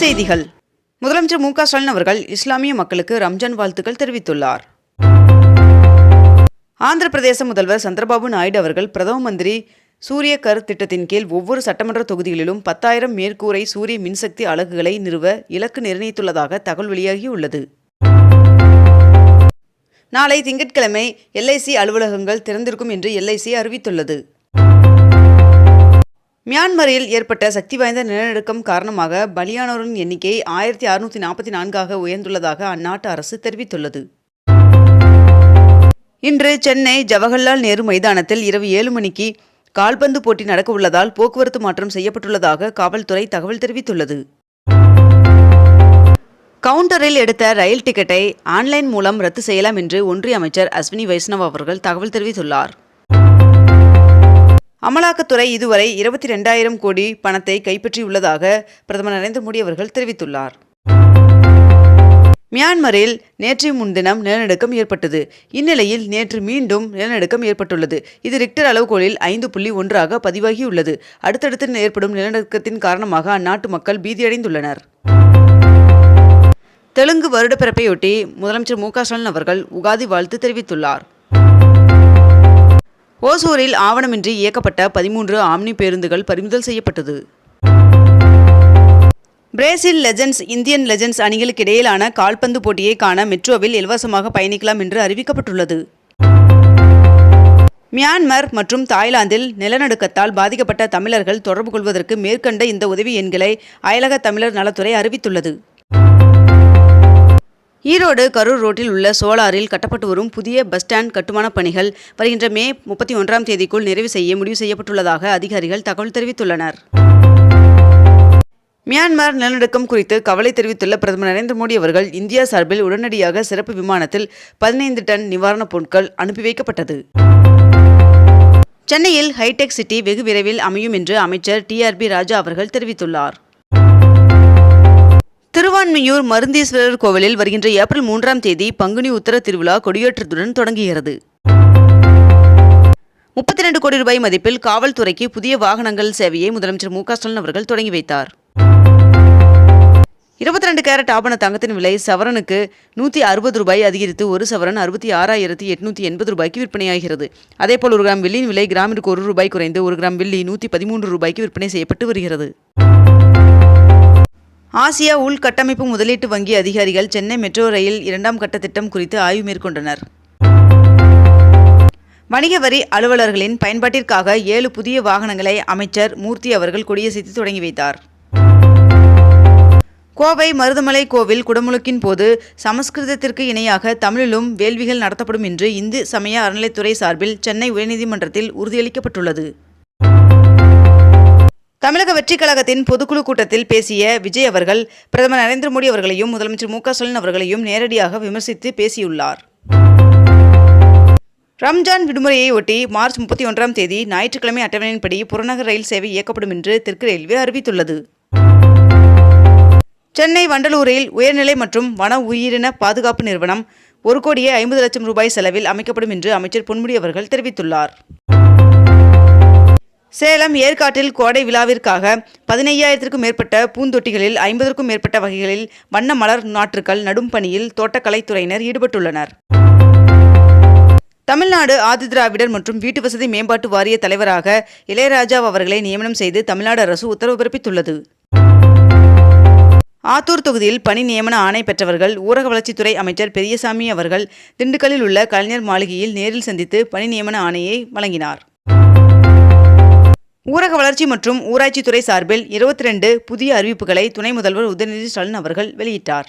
செய்திகள். முதலமைச்சர் மு க ஸ்டாலின் அவர்கள் இஸ்லாமிய மக்களுக்கு ரம்ஜான் வாழ்த்துக்கள் தெரிவித்துள்ளார். ஆந்திர பிரதேச முதல்வர் சந்திரபாபு நாயுடு அவர்கள் பிரதம மந்திரி சூரிய கர் திட்டத்தின் கீழ் ஒவ்வொரு சட்டமன்ற தொகுதிகளிலும் பத்தாயிரம் மேற்கூரை சூரிய மின்சக்தி அலகுகளை நிறுவ இலக்கு நிர்ணயித்துள்ளதாக தகவல் வெளியாகியுள்ளது. நாளை திங்கட்கிழமை எல்ஐசி அலுவலகங்கள் திறந்திருக்கும் என்று எல்ஐசி அறிவித்துள்ளது. மியான்மரில் ஏற்பட்ட சக்தி வாய்ந்த நிலநடுக்கம் காரணமாக பலியானோரின் எண்ணிக்கை ஆயிரத்தி அறுநூற்றி நாற்பத்தி நான்காக உயர்ந்துள்ளதாக அந்நாட்டு அரசு தெரிவித்துள்ளது. இன்று சென்னை ஜவஹர்லால் நேரு மைதானத்தில் இரவு ஏழு மணிக்கு கால்பந்து போட்டி நடக்க உள்ளதால் போக்குவரத்து மாற்றம் செய்யப்பட்டுள்ளதாக காவல்துறை தகவல் தெரிவித்துள்ளது. கவுண்டரில் எடுத்த ரயில் டிக்கெட்டை ஆன்லைன் மூலம் ரத்து செய்யலாம் என்று ஒன்றிய அமைச்சர் அஸ்வினி வைஷ்ணவ் அவர்கள் தகவல் தெரிவித்துள்ளார். அமலாக்கத்துறை இதுவரை இருபத்தி ரெண்டாயிரம் கோடி பணத்தை கைப்பற்றியுள்ளதாக பிரதமர் நரேந்திர மோடி அவர்கள் தெரிவித்துள்ளார். மியான்மரில் நேற்று முன்தினம் நிலநடுக்கம் ஏற்பட்டது. இந்நிலையில் நேற்று மீண்டும் நிலநடுக்கம் ஏற்பட்டுள்ளது. இது ரிக்டர் அளவுகோலில் ஐந்து புள்ளி ஒன்றாக பதிவாகியுள்ளது. அடுத்தடுத்து ஏற்படும் நிலநடுக்கத்தின் காரணமாக அந்நாட்டு மக்கள் பீதியடைந்துள்ளனர். தெலுங்கு வருடப்பிறப்பையொட்டி முதலமைச்சர் மு க ஸ்டாலின் அவர்கள் உகாதி வாழ்த்து தெரிவித்துள்ளார். ஓசூரில் ஆவணமின்றி இயக்கப்பட்ட பதிமூன்று ஆம்னி பேருந்துகள் பறிமுதல் செய்யப்பட்டது. பிரேசில் லெஜண்ட்ஸ் இந்தியன் லெஜண்ட்ஸ் அணிகளுக்கு இடையிலான கால்பந்து போட்டியை காண மெட்ரோவில் இலவசமாக பயணிக்கலாம் என்று அறிவிக்கப்பட்டுள்ளது. மியான்மர் மற்றும் தாய்லாந்தில் நிலநடுக்கத்தால் பாதிக்கப்பட்ட தமிழர்கள் தொடர்பு கொள்வதற்கு மேற்கண்ட இந்த உதவி எண்களை அயலக தமிழர் நலத்துறை அறிவித்துள்ளது. ஈரோடு கரூர் ரோட்டில் உள்ள சோலாரில் கட்டப்பட்டு வரும் புதிய பஸ் ஸ்டாண்ட் கட்டுமானப் பணிகள் வருகின்ற மே முப்பத்தி ஒன்றாம் தேதிக்குள் நிறைவு செய்ய முடிவு செய்யப்பட்டுள்ளதாக அதிகாரிகள் தகவல் தெரிவித்துள்ளனர். மியான்மர் நிலநடுக்கம் குறித்து கவலை தெரிவித்துள்ள பிரதமர் நரேந்திர மோடி அவர்கள் இந்தியா சார்பில் உடனடியாக சிறப்பு விமானத்தில் பதினைந்து டன் நிவாரணப் பொருட்கள் அனுப்பி வைக்கப்பட்டது. சென்னையில் ஹைடெக் சிட்டி வெகு விரைவில் அமையும் என்று அமைச்சர் டிஆர்பி ராஜா அவர்கள் தெரிவித்துள்ளார். திருவான்மியூர் மருந்தீஸ்வரர் கோவிலில் வருகின்ற ஏப்ரல் மூன்றாம் தேதி பங்குனி உத்தர திருவிழா கொடியேற்றத்துடன் தொடங்குகிறது. முப்பத்தி ரெண்டு கோடி ரூபாய் மதிப்பில் காவல்துறைக்கு புதிய வாகனங்கள் சேவையை முதலமைச்சர் மு ஸ்டாலின் அவர்கள் தொடங்கி வைத்தார். இருபத்தி ரெண்டு கேரட் ஆபண தங்கத்தின் விலை சவரனுக்கு நூற்றி அறுபது ரூபாய் அதிகரித்து ஒரு சவரன் அறுபத்தி ஆறாயிரத்தி எட்நூற்றி எண்பது ரூபாய்க்கு விற்பனையாகிறது. அதேபோல் ஒரு கிராம் வெள்ளியின் விலை கிராமிற்கு ஒரு ரூபாய் குறைந்து ஒரு கிராம் வெள்ளி நூற்றி பதிமூன்று ரூபாய்க்கு விற்பனை செய்யப்பட்டு வருகிறது. ஆசியா உள்கட்டமைப்பு முதலீட்டு வங்கி அதிகாரிகள் சென்னை மெட்ரோ ரயில் இரண்டாம் கட்ட திட்டம் குறித்து ஆய்வு மேற்கொண்டனர். வணிக வரி அலுவலர்களின் பயன்பாட்டிற்காக ஏழு புதிய வாகனங்களை அமைச்சர் மூர்த்தி அவர்கள் கொடியசைத்து தொடங்கி வைத்தார். கோவை மருதமலை கோவில் குடமுழுக்கின் போது சமஸ்கிருதத்திற்கு இணையாக தமிழிலும் வேள்விகள் நடத்தப்படும் என்று இந்து சமய அறநிலைத்துறை சார்பில் சென்னை உயர்நீதிமன்றத்தில் உறுதியளிக்கப்பட்டுள்ளது. தமிழக வெற்றிக் கழகத்தின் பொதுக்குழு கூட்டத்தில் பேசிய விஜய் அவர்கள் பிரதமர் நரேந்திர மோடி அவர்களையும் முதலமைச்சர் மு க ஸ்டாலின் அவர்களையும் நேரடியாக விமர்சித்து பேசியுள்ளார். ரம்ஜான் விடுமுறையை ஒட்டி மார்ச் முப்பத்தி ஒன்றாம் தேதி ஞாயிற்றுக்கிழமை அட்டவணையின்படி புறநகர் ரயில் சேவை இயக்கப்படும் என்று தெற்கு ரயில்வே அறிவித்துள்ளது. சென்னை வண்டலூரில் உயர்நிலை மற்றும் வன உயிரின பாதுகாப்பு நிறுவனம் ஒரு கோடியே ஐம்பது லட்சம் ரூபாய் செலவில் அமைக்கப்படும் என்று அமைச்சர் பொன்முடி அவர்கள் தெரிவித்துள்ளார். சேலம் ஏற்காட்டில் கோடை விழாவிற்காக பதினையாயிரத்திற்கும் மேற்பட்ட பூந்தொட்டிகளில் ஐம்பதற்கும் மேற்பட்ட வகைகளில் வண்ண மலர் நாற்றுக்கள் நடும் பணியில் தோட்டக்கலைத்துறையினர் ஈடுபட்டுள்ளனர். தமிழ்நாடு ஆதிதிராவிடர் மற்றும் வீட்டு வசதி மேம்பாட்டு வாரிய தலைவராக இளையராஜா அவர்களை நியமனம் செய்து தமிழ்நாடு அரசு உத்தரவு பிறப்பித்துள்ளது. ஆத்தூர் தொகுதியில் பணி நியமன ஆணை பெற்றவர்கள் ஊரக வளர்ச்சித்துறை அமைச்சர் பெரியசாமி அவர்கள் திண்டுக்கல்லில் உள்ள கலைஞர் மாளிகையில் நேரில் சந்தித்து பணி நியமன ஆணையை வழங்கினார். ஊரக வளர்ச்சி மற்றும் ஊராட்சித்துறை சார்பில் இருபத்தி ரெண்டு புதிய அறிவிப்புகளை துணை முதல்வர் உதயநிதி ஸ்டாலின் அவர்கள் வெளியிட்டார்.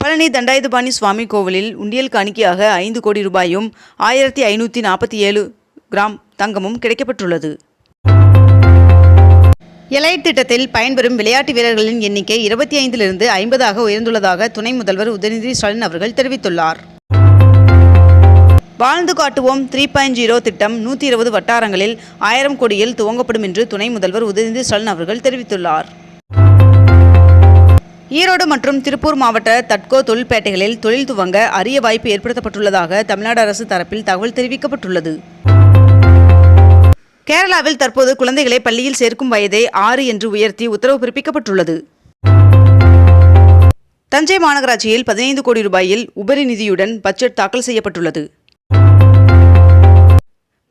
பழனி தண்டாயுதபாணி சுவாமி கோவிலில் உண்டியல் காணிக்கையாக ஐந்து கோடி ரூபாயும் ஆயிரத்தி ஐநூற்றி நாற்பத்தி ஏழு கிராம் தங்கமும் கிடைக்கப்பட்டுள்ளது. எலைட் திட்டத்தில் பயன்பெறும் விளையாட்டு வீரர்களின் எண்ணிக்கை இருபத்தி ஐந்திலிருந்து ஐம்பதாக உயர்ந்துள்ளதாக துணை முதல்வர் உதயநிதி ஸ்டாலின் அவர்கள் தெரிவித்துள்ளார். வாழ்ந்து காட்டுவோம் த்ரீ பாயிண்ட் ஜீரோ திட்டம் நூற்றி இருபது வட்டாரங்களில் ஆயிரம் கோடியில் துவங்கப்படும் என்று துணை முதல்வர் உதயநிதி ஸ்டாலின் அவர்கள் தெரிவித்துள்ளார். ஈரோடு மற்றும் திருப்பூர் மாவட்ட தட்கோ தொழில்பேட்டைகளில் தொழில் துவங்க அரிய வாய்ப்பு ஏற்படுத்தப்பட்டுள்ளதாக தமிழ்நாடு அரசு தரப்பில் தகவல் தெரிவிக்கப்பட்டுள்ளது. கேரளாவில் தற்போது குழந்தைகளை பள்ளியில் சேர்க்கும் வயதை ஆறு என்று உயர்த்தி உத்தரவு பிறப்பிக்கப்பட்டுள்ளது. தஞ்சை மாநகராட்சியில் பதினைந்து கோடி ரூபாயில் உபரி நிதியுடன் பட்ஜெட் தாக்கல் செய்யப்பட்டுள்ளது.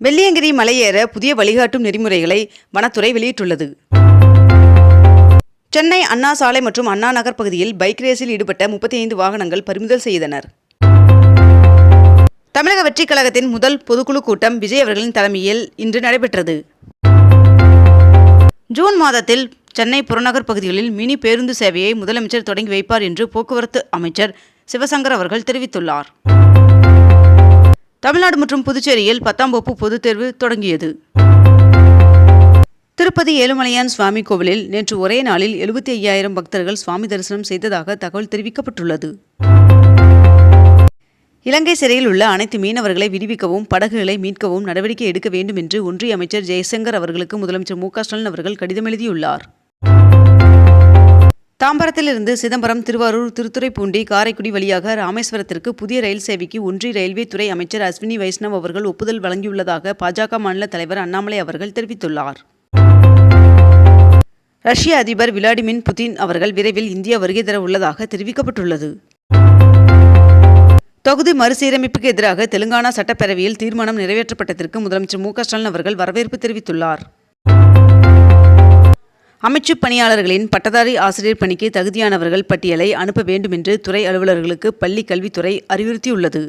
வெள்ளியங்கிரி மலையேற புதிய வழிகாட்டும் நெறிமுறைகளை வனத்துறை வெளியிட்டுள்ளது. சென்னை அண்ணா சாலை மற்றும் அண்ணா நகர் பகுதியில் பைக் ரேஸில் ஈடுபட்ட முப்பத்தி ஐந்து வாகனங்கள் பறிமுதல் செய்தனர். தமிழக வெற்றிக் கழகத்தின் முதல் பொதுக்குழு கூட்டம் விஜய் அவர்களின் தலைமையில் இன்று நடைபெற்றது. ஜூன் மாதத்தில் சென்னை புறநகர் பகுதிகளில் மினி பேருந்து சேவையை முதலமைச்சர் தொடங்கி வைப்பார் என்று போக்குவரத்து அமைச்சர் சிவசங்கர் அவர்கள் தெரிவித்துள்ளார். தமிழ்நாடு மற்றும் புதுச்சேரியில் பத்தாம் வகுப்பு பொதுத் தேர்வு தொடங்கியது. திருப்பதி ஏழுமலையான் சுவாமி கோவிலில் நேற்று ஒரே நாளில் எழுபத்தி ஐயாயிரம் பக்தர்கள் சுவாமி தரிசனம் செய்ததாக தகவல் தெரிவிக்கப்பட்டுள்ளது. இலங்கை சிறையில் உள்ள அனைத்து மீனவர்களை விடுவிக்கவும் படகுகளை மீட்கவும் நடவடிக்கை எடுக்க வேண்டும் என்று ஒன்றிய அமைச்சர் ஜெயசங்கர் அவர்களுக்கு முதலமைச்சர் மு க ஸ்டாலின் அவர்கள் கடிதம் எழுதியுள்ளார். தாம்பரத்திலிருந்து சிதம்பரம் திருவாரூர் திருத்துறைப்பூண்டி காரைக்குடி வழியாக ராமேஸ்வரத்திற்கு புதிய ரயில் சேவைக்கு ஒன்றிய ரயில்வே துறை அமைச்சர் அஸ்வினி வைஷ்ணவ் அவர்கள் ஒப்புதல் வழங்கியுள்ளதாக பாஜக மாநில தலைவர் அண்ணாமலை அவர்கள் தெரிவித்துள்ளார். ரஷ்ய அதிபர் விளாடிமிர் புதின் அவர்கள் விரைவில் இந்தியா வருகை தர உள்ளதாக தெரிவிக்கப்பட்டுள்ளது. தொகுதி மறுசீரமைப்புக்கு எதிராக தெலுங்கானா சட்டப்பேரவையில் தீர்மானம் நிறைவேற்றப்பட்டதற்கு முதலமைச்சர் மு க ஸ்டாலின் அவர்கள் வரவேற்பு தெரிவித்துள்ளார். அமைச்சு பணியாளர்களின் பட்டதாரி ஆசிரியர் பணிக்கு தகுதியானவர்கள் பட்டியலை அனுப்ப வேண்டும் என்று துறை அலுவலர்களுக்கு பள்ளி கல்வித்துறை அறிவுறுத்தியுள்ளது.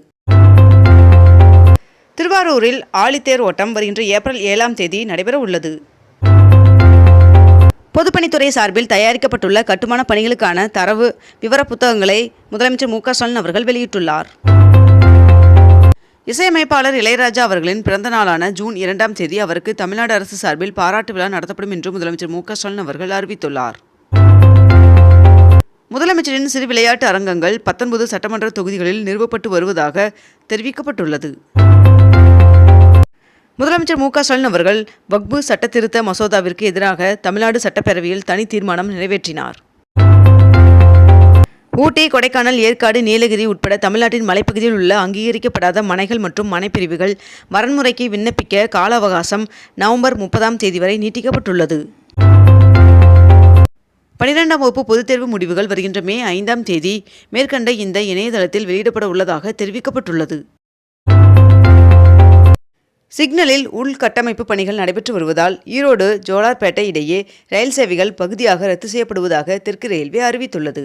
திருவாரூரில் ஆழித்தேர் ஓட்டம் வருகின்ற ஏப்ரல் ஏழாம் தேதி நடைபெற உள்ளது. பொதுப்பணித்துறை சார்பில் தயாரிக்கப்பட்டுள்ள கட்டுமான பணிகளுக்கான தரவு விவர புத்தகங்களை முதலமைச்சர் மு க ஸ்டாலின் அவர்கள் வெளியிட்டுள்ளார். இசையமைப்பாளர் இளையராஜா அவர்களின் பிறந்த நாளான ஜூன் இரண்டாம் தேதி அவருக்கு தமிழ்நாடு அரசு சார்பில் பாராட்டு விழா நடத்தப்படும் என்று முதலமைச்சர் மு க ஸ்டாலின் அவர்கள் அறிவித்துள்ளார். முதலமைச்சரின் சிறு விளையாட்டு அரங்கங்கள் பத்தொன்பது சட்டமன்ற தொகுதிகளில் நிறுவப்பட்டு வருவதாக தெரிவிக்கப்பட்டுள்ளது. முதலமைச்சர் மு க ஸ்டாலின் அவர்கள் வக்பு சட்டத்திருத்த மசோதாவிற்கு எதிராக தமிழ்நாடு சட்டப்பேரவையில் தனி தீர்மானம் நிறைவேற்றினார். ஊட்டி கொடைக்கானல் ஏற்காடு நீலகிரி உட்பட தமிழ்நாட்டின் மலைப்பகுதியில் உள்ள அங்கீகரிக்கப்படாத மனைகள் மற்றும் மனைப்பிரிவுகள் வரன்முறைக்கு விண்ணப்பிக்க கால அவகாசம் நவம்பர் முப்பதாம் தேதி வரை நீட்டிக்கப்பட்டுள்ளது. பனிரெண்டாம் வகுப்பு பொதுத் தேர்வு முடிவுகள் வருகின்ற மே ஐந்தாம் தேதி மேற்கண்ட இந்த இணையதளத்தில் வெளியிடப்பட உள்ளதாக தெரிவிக்கப்பட்டுள்ளது. சிக்னலில் உள்கட்டமைப்பு பணிகள் நடைபெற்று வருவதால் ஈரோடு ஜோலார்பேட்டை இடையே ரயில் சேவைகள் பகுதியாக ரத்து செய்யப்படுவதாக தெற்கு ரயில்வே அறிவித்துள்ளது.